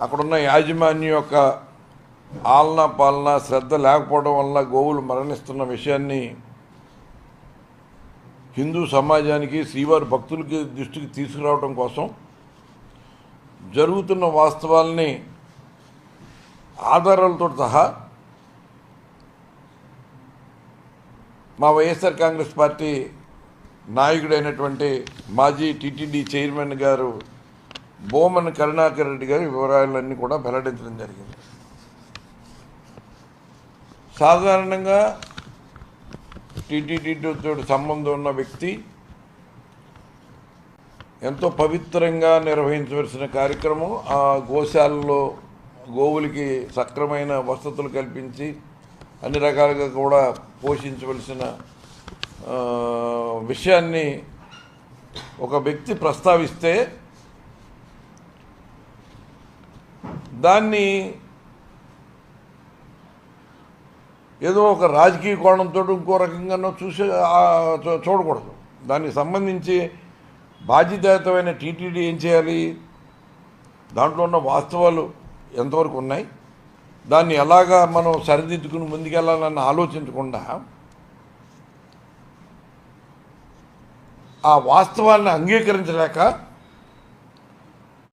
అక్కడున్న యాజమాన్యం యొక్క ఆలన పాలన శ్రద్ధ లేకపోవడం వల్ల గోవులు మరణిస్తున్న విషయాన్ని హిందూ సమాజానికి శ్రీవారి భక్తులకి దృష్టికి తీసుకురావడం కోసం జరుగుతున్న వాస్తవాల్ని ఆధారాలతో సహా మా వైఎస్ఆర్ కాంగ్రెస్ పార్టీ నాయకుడైనటువంటి మాజీ టీటీడీ చైర్మన్ గారు బోమన్ కరుణాకర్ రెడ్డి గారి వివరాలన్నీ కూడా వెల్లడించడం జరిగింది. సాధారణంగా టీటీడీతో సంబంధం ఉన్న వ్యక్తి ఎంతో పవిత్రంగా నిర్వహించవలసిన కార్యక్రమం ఆ గోశాలలో గోవులకి సక్రమైన వసతులు కల్పించి అన్ని రకాలుగా కూడా పోషించవలసిన విషయాన్ని ఒక వ్యక్తి ప్రస్తావిస్తే దాన్ని ఏదో ఒక రాజకీయ కోణంతో ఇంకో రకంగానో చూసి చూ- చూడకూడదు. దానికి సంబంధించి బాధ్యతాయుతమైన టీటీడీ ఏం చేయాలి? దాంట్లో ఉన్న వాస్తవాలు ఎంతవరకు ఉన్నాయి? దాన్ని ఎలాగా మనం సరిదిద్దుకుని ముందుకెళ్ళాలని ఆలోచించకుండా ఆ వాస్తవాన్ని అంగీకరించలేక